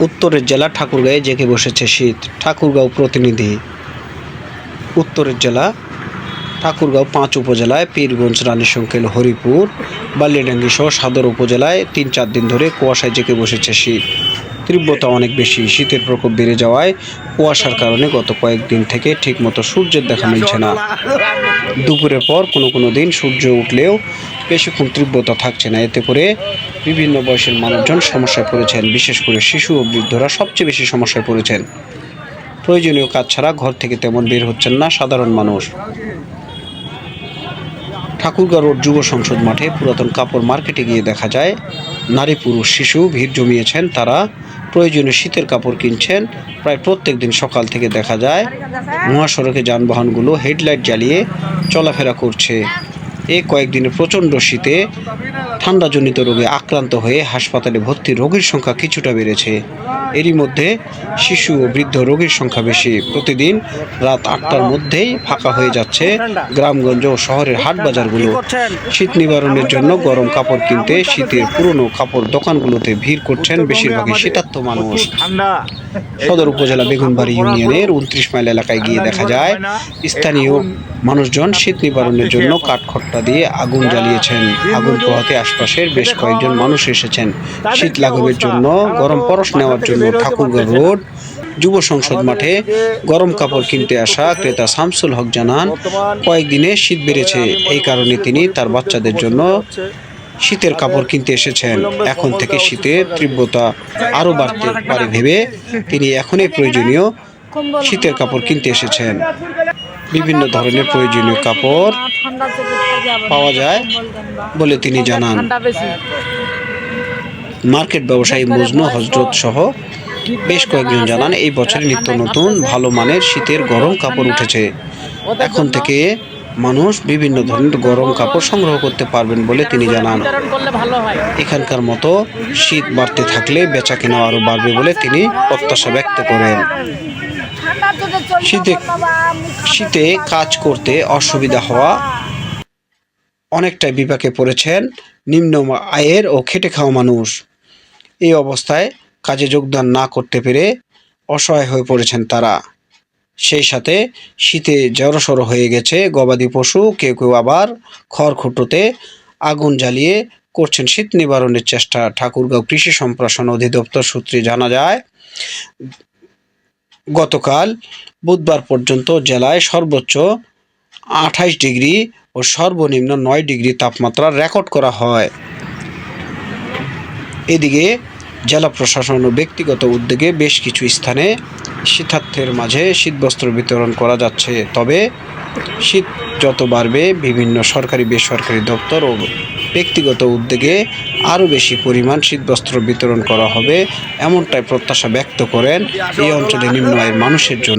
উত্তরের জেলা ঠাকুরগাঁয়ে জেগে বসেছে শীত। ঠাকুরগাঁও প্রতিনিধি উত্তরের জেলা ঠাকুরগাঁও পাঁচ উপজেলায় পীরগঞ্জ রানী রানীশঙ্কেল, হরিপুর বালিয়াডাঙ্গি সহ সদর উপজেলায় তিন চার দিন ধরে কুয়াশায় জেঁকে বসেছে শীত। তীব্রতা অনেক বেশি। শীতের প্রকোপ বেড়ে যাওয়ায় কুয়াশার কারণে গত কয়েকদিন থেকে ঠিকমতো সূর্যের দেখা মিলছে না। দুপুরের পর কোনো কোনো দিন সূর্য উঠলেও বেশিক্ষণ তীব্রতা থাকছে না। এতে করে বিভিন্ন বয়সের মানুষজন সমস্যায় পড়েছেন। বিশেষ করে শিশু ও বৃদ্ধরা সবচেয়ে বেশি সমস্যায় পড়েছেন। প্রয়োজনীয় কাজ ছাড়া ঘর থেকে তেমন বের হচ্ছেন না সাধারণ মানুষ। ঠাকুরগাঁও রোড যুব সংসদ মাঠে পুরাতন কাপড় মার্কেটে গিয়ে দেখা যায়, নারী পুরুষ শিশু ভিড় জমিয়েছেন তারা। প্রয়োজনীয় শীতের কাপড় কিনছেন। প্রায় প্রত্যেক দিন সকাল থেকে দেখা যায়, মহাসড়কে যানবাহনগুলো হেডলাইট জ্বালিয়ে চলাফেরা করছে। এ কয়েকদিনে প্রচণ্ড শীতে ঠান্ডাজনিত রোগে আক্রান্ত হয়ে হাসপাতালে ভর্তি রোগীর সংখ্যা কিছুটা বেড়েছে। এরই মধ্যে শিশু ও বৃদ্ধ রোগীর সংখ্যা বেশি। প্রতিদিন রাত আটটার মধ্যেই ফাঁকা হয়ে যাচ্ছে গ্রামগঞ্জ ও শহরের হাট বাজারগুলো। শীত নিবারণের জন্য গরম কাপড় কিনতে শীতের পুরনো কাপড় দোকানগুলোতে ভিড় করছেন বেশিরভাগই শীতার্থ মানুষ। সদর উপজেলা বেগুনবাড়ি ইউনিয়নের উনত্রিশ মাইল এলাকায় গিয়ে দেখা যায়, স্থানীয় মানুষজন শীত নিবারণের জন্য কাঠখট্টা দিয়ে আগুন জ্বালিয়েছেন। আগুন পোহাতে আশপাশের বেশ কয়েকজন মানুষ এসেছেন। শীত লাঘবের জন্য, গরম পরশ নেওয়ার জন্য ঠাকুরগাঁও রোড, যুব সংসদ মাঠে গরম কাপড় কিনতে আসা ক্রেতা শামসুল হক জানান, কয়েকদিনে শীত বেড়েছে। এই কারণে তিনি তার বাচ্চাদের জন্য শীতের কাপড় কিনতে এসেছেন। এখন থেকে শীতের তীব্রতা আরও বাড়তে পারে ভেবে তিনি এখনই প্রয়োজনীয় শীতের কাপড় কিনতে এসেছেন। বিভিন্ন ধরনের প্রয়োজনীয় কাপড় পাওয়া যায় বলে তিনি জানান। মার্কেট ব্যবসায়ী মজনু হজরত সহ বেশ কয়েকজন জানান এই বছরে নিত্য নতুন ভালো মানের শীতের গরম কাপড় উঠেছে। এখন থেকে মানুষ বিভিন্ন ধরনের গরম কাপড় সংগ্রহ করতে পারবেন বলে তিনি জানান। এখানকার মতো শীত বাড়তে থাকলে বেচা কেনা আরও বাড়বে বলে তিনি প্রত্যাশা ব্যক্ত করেন। শীতে শীতে কাজ করতে অসুবিধা হওয়া অনেকটাই বিপাকে পড়েছেন নিম্ন আয়ের ও খেটে খাওয়া মানুষ। এই অবস্থায় কাজে যোগদান না করতে পেরে অসহায় হয়ে পড়েছেন তারা। সেই সাথে শীতে জড়সড় হয়ে গেছে গবাদি পশু কেউ কেউ আবার খড়খুটোতে আগুন জ্বালিয়ে করছেন শীত নিবারণের চেষ্টা। ঠাকুরগাঁও কৃষি সম্প্রসারণ অধিদপ্তর সূত্রে জানা যায় গতকাল বুধবার পর্যন্ত জেলায় সর্বোচ্চ আঠাইশ ডিগ্রি ও সর্বনিম্ন নয় ডিগ্রি তাপমাত্রা রেকর্ড করা হয়। এদিকে জেলা প্রশাসন ও ব্যক্তিগত উদ্যোগে বেশ কিছু স্থানে শীতার্থের মাঝে শীতবস্ত্র বিতরণ করা যাচ্ছে, তবে শীত যত বাড়বে, বিভিন্ন সরকারি বেসরকারি দপ্তর ও ব্যক্তিগত উদ্যোগে আরও বেশি পরিমাণ শীতবস্ত্র বিতরণ করা হবে, এমনটাই প্রত্যাশা ব্যক্ত করেন এই অঞ্চলে নিম্ন আয়ের মানুষের জন্য।